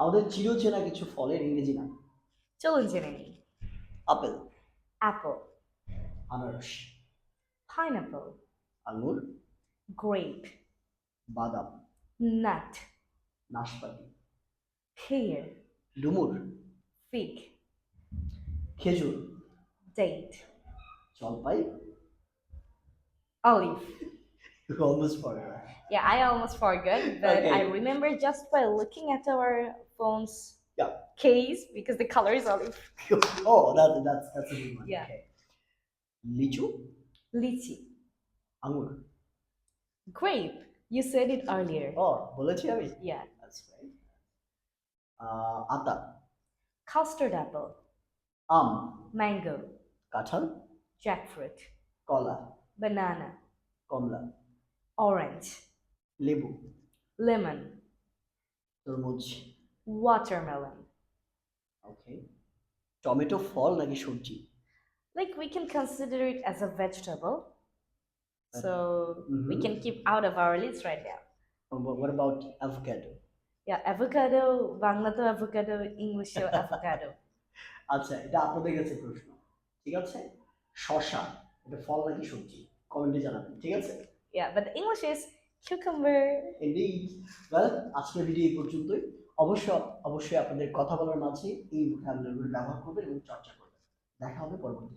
আমাদের চিরচেনা কিছু ফলের ইংরেজি নাম। চলুন জেনে নিই। আপেল। অ্যাপল। আনারস। পাইনাপল। আঙুর। গ্রেপ। বাদাম। নাট। নাশপাতি। pear ডুমুর। fig খেজুর। ডেট জলপাই। olive almost forgot yeah, I almost forgot, but okay. I remember just by looking at our phone's yeah. case because the color is olive. oh, that, that's that's a good one. Yeah. Okay. Lichu? Lychee. Angur. Grape. You said it earlier. Oh, bolachia. Yeah. That's right. Uh, atta. Custard apple. Am. Mango. Kathal. Jackfruit. Kola. Banana. Komla. Orange. লেবু Lemon. তরমুজ Watermelon. Okay tomato ফল নাকি সবজি Like we can consider it as a vegetable. So we Mhm. can keep out of our list right now. what about avocado Yeah, avocado, Bangladesh avocado, English avocado. আচ্ছা এটা আপনাদের কাছে প্রশ্ন ঠিক আছে শশা এটা ফল নাকি সবজি কমেন্টে জানাবেন ঠিক আছে Yeah, but the English is cucumber. Indeed. Well, আজকের ভিডিও এই পর্যন্তই অবশ্য অবশ্যই আপনাদের কথা বলার মাঝে এই ভোকাবুলারিগুলো ব্যবহার করবেন এবং চর্চা করবেন দেখা হবে পরবর্তী